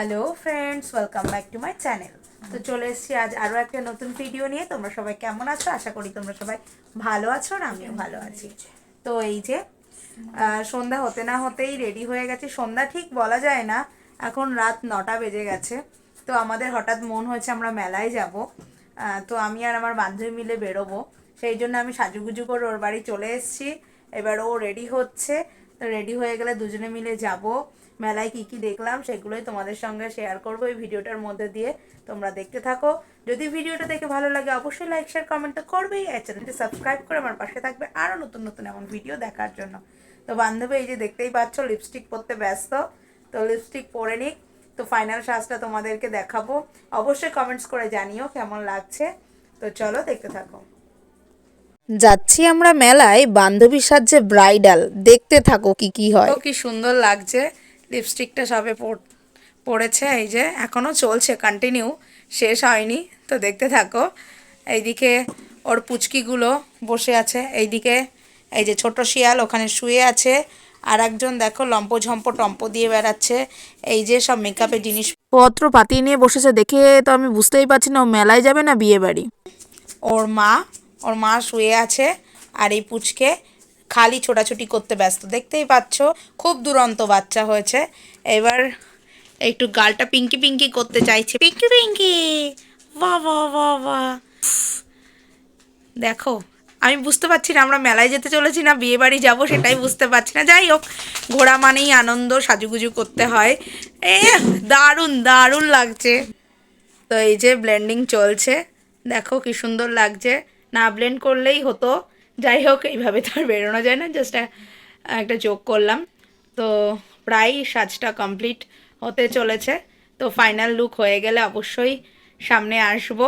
Hello friends welcome back to my channel তো চলে এসেছি আজ আরও একটা নতুন ভিডিও নিয়ে। তোমরা সবাই কেমন আছো? আশা করি তোমরা সবাই ভালো আছো আর আমিও ভালো আছি। তো এই যে সন্ধ্যা হতে না হতেই রেডি হয়ে গেছে। সন্ধ্যা ঠিক বলা যায় না। এখন রাত নটা বেজে গেছে। তো আমাদের হঠাৎ মন হয়েছে আমরা মেলায় যাব। তো আমি আর আমার বান্ধবী মিলে বেরোবো। সেই জন্য আমি সাজুগুজু করে ওর বাড়ি চলে এসেছি। এবার ও রেডি হচ্ছে। রেডি হয়ে গেলে দুজনে মিলে যাব। মেলায় কি কি দেখলাম সেগুলোই তোমাদের সঙ্গে শেয়ার করব এই ভিডিওটার মধ্যে দিয়ে। তোমরা দেখতে থাকো। যদি ভিডিওটা দেখে ভালো লাগে অবশ্যই লাইক শেয়ার কমেন্ট তো করবেই। আর চ্যানেলটি সাবস্ক্রাইব করে আমার পাশে থাকবে আরও নতুন নতুন এমন ভিডিও দেখার জন্য। তো বান্ধবী, এই যে দেখতেই পাচ্ছ লিপস্টিক পরতে ব্যস্ত। তো লিপস্টিক পরে নিক। তো ফাইনাল সাজটা তোমাদেরকে দেখাবো। অবশ্যই কমেন্টস করে জানিও কেমন লাগছে। তো চলো দেখতে থাকো। যাচ্ছি আমরা মেলায় বান্ধবীর সাহায্যে ব্রাইডাল দেখতে থাকো কি কি হয়। কি সুন্দর লাগছে। লিপস্টিকটা সবে পড়েছে এই যে এখনও চলছে কন্টিনিউ শেষ হয়নি তো দেখতে থাকো। এইদিকে ওর পুচকিগুলো বসে আছে। এইদিকে এই যে ছোট শিয়াল ওখানে শুয়ে আছে। আর একজন দেখো লম্প ঝম্প টম্প দিয়ে বেড়াচ্ছে। এই যে সব মেকআপের জিনিস পত্র পাতি নিয়ে বসেছে। দেখে তো আমি বুঝতেই পারছি না ও মেলায় যাবে না বিয়ে বাড়ি ওর মা ওর মা শুয়ে আছে আর এই পুচকে খালি ছোটাছুটি করতে ব্যস্ত। দেখতেই পাচ্ছ, খুব দুরন্ত বাচ্চা হয়েছে। এবার একটু গালটা পিঙ্কি পিঙ্কি করতে চাইছে। পিঙ্কি পিঙ্কি! বাহ বাহ দেখো, আমি বুঝতে পারছি না, আমরা মেলায় যেতে চলেছি না, বিয়ে বাড়ি যাব সেটাই বুঝতে পারছি না। যাই হোক, ঘোরা মানেই আনন্দ, সাজুগুজু করতে হয়। এ, দারুণ দারুণ লাগছে। তো এই যে ব্লেন্ডিং চলছে। দেখো কি সুন্দর লাগছে। না ব্লেন্ড করলেই হতো। যাই হোক, এইভাবে তো আর বেরোনো যায় না জাস্ট একটা যোগ করলাম। তো প্রায় সাজটা কমপ্লিট হতে চলেছে। তো ফাইনাল লুক হয়ে গেলে অবশ্যই সামনে আসব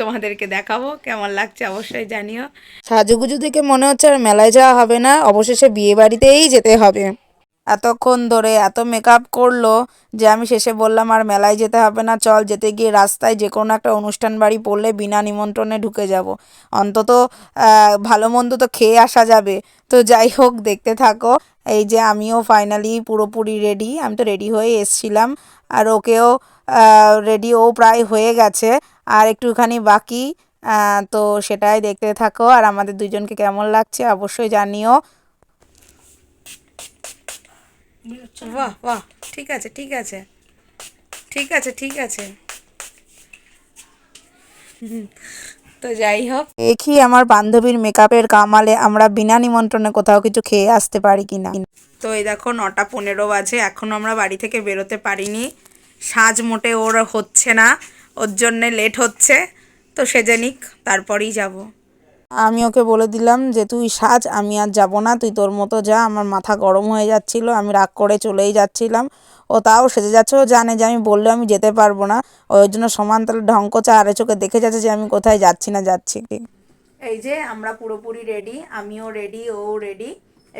তোমাদেরকে দেখাবো, কেমন লাগছে অবশ্যই জানিও। সাজুগুজু দেখে মনে হচ্ছে আর মেলায় যাওয়া হবে না, অবশেষে বিয়ে বাড়িতেই যেতে হবে। এতক্ষণ ধরে এত মেকআপ করল যে আমি শেষে বললাম, আর মেলায় যেতে হবে না, চল যেতে গিয়ে রাস্তায় যে কোনো একটা অনুষ্ঠান বাড়ি পড়লে বিনা নিমন্ত্রণে ঢুকে যাব। অন্তত ভালো মন্দ তো খেয়ে আসা যাবে। তো যাই হোক, দেখতে থাকো। এই যে আমিও ফাইনালি পুরোপুরি রেডি আমি তো রেডি হয়ে এসছিলাম। আর ওকেও রেডি ও প্রায় হয়ে গেছে। আর একটুখানি বাকি তো সেটাই দেখতে থাকো। আর আমাদের দুজনকে কেমন লাগছে অবশ্যই জানিও। বাহ বাহ ঠিক আছে ঠিক আছে। ঠিক আছে ঠিক আছে। তো যাই হোক। দেখি আমার বান্ধবীর মেকআপের কামালে আমরা বিনা নিমন্ত্রণে কোথাও কিছু খেয়ে আসতে পারি কিনা। তো এই দেখো নটা পনেরো বাজে এখনও আমরা বাড়ি থেকে বেরোতে পারিনি। সাজ মোটে ওর হচ্ছে না ওর জন্যে লেট হচ্ছে। তো সেজে নিক তারপরেই যাব। আমি ওকে বলে দিলাম যে, তুই সাজ, আমি আর যাব না, তুই তোর মতো যা। আমার মাথা গরম হয়ে যাচ্ছিল, আমি রাগ করে চলেই যাচ্ছিলাম। ও তাও সেজে যাচ্ছে, ও জানে যে আমি বললে আমি যেতে পারব না। ওই জন্য সমান তালে ঢং আরে চোখে দেখে যাচ্ছে যে, আমি কোথায় যাচ্ছি না যাচ্ছি? এই যে, আমরা পুরোপুরি রেডি আমিও রেডি ও রেডি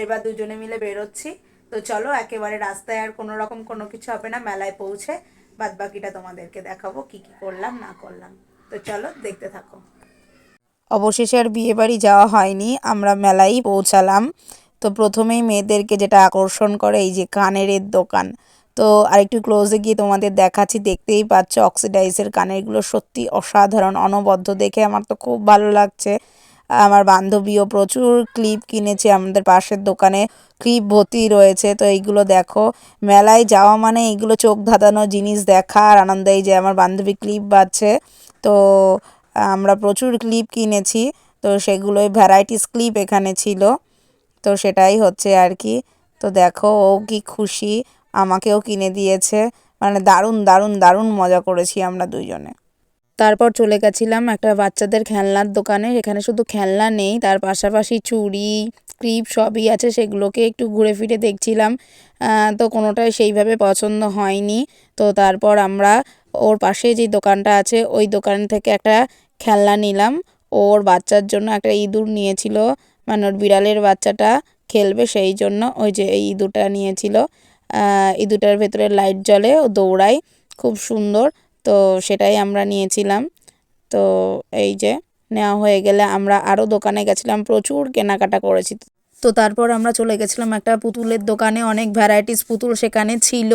এবার দুজনে মিলে বেরোচ্ছি। তো চলো, একেবারে রাস্তায় আর কোনো রকম কোনো কিছু হবে না, মেলায় পৌঁছে বাদ বাকিটা তোমাদেরকে দেখাবো, কি কি করলাম, না করলাম। তো চলো, দেখতে থাকো। অবশেষে আর বিয়ে বাড়ি যাওয়া হয়নি, আমরা মেলায় পৌঁছালাম। তো প্রথমেই মেয়েদেরকে যেটা আকর্ষণ করে এই যে কানের দোকান। তো আরেকটু ক্লোজে গিয়ে তোমাদের দেখাচ্ছি, দেখতেই পাচ্ছ অক্সিডাইজের কানেরগুলো সত্যি অসাধারণ, অনবদ্য দেখে আমার তো খুব ভালো লাগছে। আমার বান্ধবীও প্রচুর ক্লিপ কিনেছে আমাদের পাশের দোকানে ক্লিপ ভর্তি রয়েছে। তো এইগুলো দেখো, মেলায় যাওয়া মানে এইগুলো চোখ ধাঁধানো জিনিস দেখা আর আনন্দ এই যে আমার বান্ধবী ক্লিপ বাজছে। তো আমরা প্রচুর ক্লিপ কিনেছি, তো সেগুলোই ভ্যারাইটিস ক্লিপ এখানে ছিল। তো সেটাই হচ্ছে আর কি। তো দেখো, ও কি খুশি, আমাকেও কিনে দিয়েছে। মানে দারুণ দারুণ দারুণ মজা করেছি আমরা দুজনে তারপর চলে গেছিলাম একটা বাচ্চাদের খেলনার দোকানে এখানে শুধু খেলনা নেই, তার পাশাপাশি চুড়ি, ক্লিপ সবই আছে, সেগুলোকে একটু ঘুরে ফিরে দেখছিলাম। তো কোনোটাই সেইভাবে পছন্দ হয়নি। তো তারপর আমরা ওর পাশে যে দোকানটা আছে, ওই দোকান থেকে একটা খেলনা নিলাম। ওর বাচ্চার জন্য একটা ইঁদুর নিয়েছিল। মানে ওর বিড়ালের বাচ্চাটা খেলবে সেই জন্য ওই যে এই ইঁদুরটা নিয়েছিল। ইঁদুরটার ভেতরে লাইট জ্বলে ও দৌড়ায়। খুব সুন্দর। তো সেটাই আমরা নিয়েছিলাম। তো এই যে নেওয়া হয়ে গেলে আমরা আরও দোকানে গেছিলাম। প্রচুর কেনাকাটা করেছি। তো তারপর আমরা চলে গেছিলাম একটা পুতুলের দোকানে, অনেক ভ্যারাইটিস পুতুল সেখানে ছিল,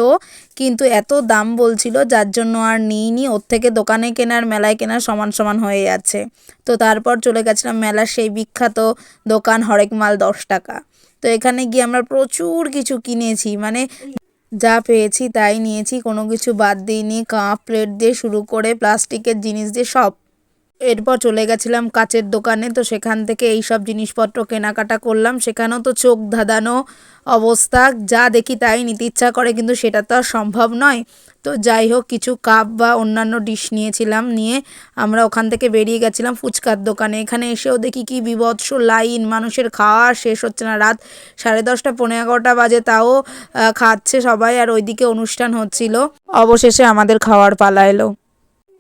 কিন্তু এত দাম বলছিল যার জন্য আর নিইনি, ওর থেকে দোকানে কেনার, মেলায় কেনার সমান সমান হয়ে যাচ্ছে। তো তারপর চলে গেছিলাম মেলার সেই বিখ্যাত দোকান হরেক মাল দশ টাকা। তো এখানে গিয়ে আমরা প্রচুর কিছু কিনেছি মানে যা পেয়েছি তাই নিয়েছি, কোনো কিছু বাদ দিইনি, কাপ, প্লেট দিয়ে শুরু করে, প্লাস্টিকের জিনিস দিয়ে সব। এরপর চলে গেছিলাম কাচের দোকানে, তো সেখান থেকে এই সব জিনিসপত্র কেনাকাটা করলাম। সেখানেও তো চোখ ধাঁধানো অবস্থা, যা দেখি তাই নিতে ইচ্ছা করে, কিন্তু সেটা তো আর সম্ভব নয়। তো যাই হোক, কিছু কাপ বা অন্যান্য ডিশ নিয়েছিলাম, নিয়ে আমরা ওখান থেকে বেরিয়ে গেছিলাম ফুচকার দোকানে। এখানে এসেও দেখি কি বিভৎস লাইন, মানুষের খাওয়া শেষ হচ্ছে না, রাত সাড়ে দশটা পনেরো এগারোটা বাজে, তাও খাচ্ছে সবাই, আর ওইদিকে অনুষ্ঠান হচ্ছিল। অবশেষে আমাদের খাওয়ার পালা এলো।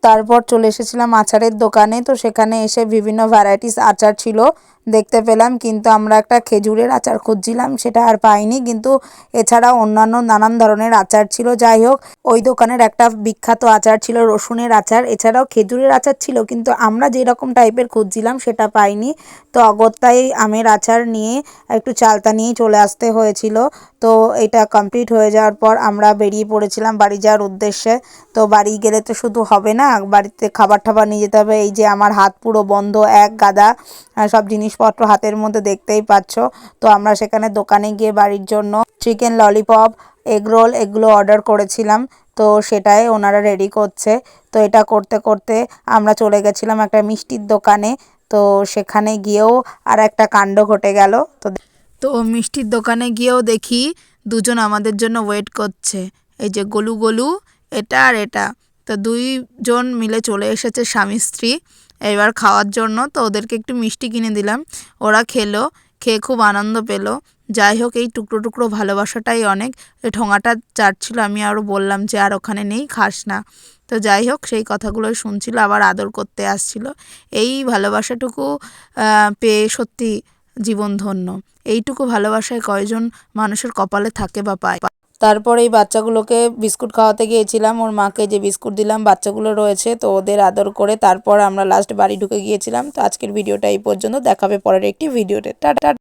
তারপর চলে এসেছিলাম আচারের দোকানে। তো সেখানে এসে বিভিন্ন ভ্যারাইটিস আচার ছিল, দেখতে পেলাম। কিন্তু আমরা একটা খেজুরের আচার খুঁজছিলাম, সেটা আর পাইনি। কিন্তু এছাড়া অন্যান্য নানান ধরনের আচার ছিল। যাই হোক, ওই দোকানের একটা বিখ্যাত আচার ছিল, রসুনের আচার। এছাড়াও খেজুরের আচার ছিল, কিন্তু আমরা যেরকম টাইপের খুঁজছিলাম, সেটা পাইনি। তো অগত্যাই আমের আচার নিয়ে একটু চালতা নিয়েই চলে আসতে হয়েছিল। তো এটা কমপ্লিট হয়ে যাওয়ার পর আমরা বেরিয়ে পড়েছিলাম বাড়ি যাওয়ার উদ্দেশ্যে। তো বাড়ি গেলে তো শুধু হবে না বাড়িতে খাবার টাবার নিয়ে যেতে হবে। এই যে আমার হাত পুরো বন্ধ, এক গাদা সব জিনিসপত্র হাতের মধ্যে দেখতেই পাচ্ছ। তো আমরা সেখানে দোকানে গিয়ে বাড়ির জন্য চিকেন ললিপপ এগ রোল এগুলো অর্ডার করেছিলাম। তো সেটাই ওনারা রেডি করছে। তো এটা করতে করতে আমরা চলে গেছিলাম একটা মিষ্টির দোকানে। তো সেখানে গিয়েও আর একটা কাণ্ড ঘটে গেল। তো তো মিষ্টির দোকানে গিয়েও দেখি দুজন আমাদের জন্য ওয়েট করছে। এই যে গলু গলু, এটা আর এটা। তো দুইজন মিলে চলে এসেছে স্বামী, স্ত্রী এবার খাওয়ার জন্য। তো ওদেরকে একটু মিষ্টি কিনে দিলাম। ওরা খেলো, খেয়ে খুব আনন্দ পেল। যাই হোক, এই টুকরো টুকরো ভালোবাসাটাই অনেক। ঠোঙাটা চাটছিল, আমি আরও বললাম যে, আর ওখানে নেই, খাস না। তো যাই হোক, সেই কথাগুলোই শুনছিল, আবার আদর করতে আসছিল। এই ভালোবাসাটুকু পেয়ে সত্যি জীবন ধন্য। এইটুকু ভালোবাসায় কয়জন মানুষের কপালে থাকে বা পায়? তারপর এই বাচ্চাগুলোকে বিস্কুট খাওয়াতে গিয়েছিলাম। ওর মাকে যে বিস্কুট দিলাম, বাচ্চাগুলো রয়েছে, তো ওদের আদর করে তারপর আমরা লাস্ট বাড়ি ঢুকে গিয়েছিলাম। তো আজকের ভিডিওটা এই পর্যন্ত। দেখাবে পরের একটি ভিডিওতে। টাটা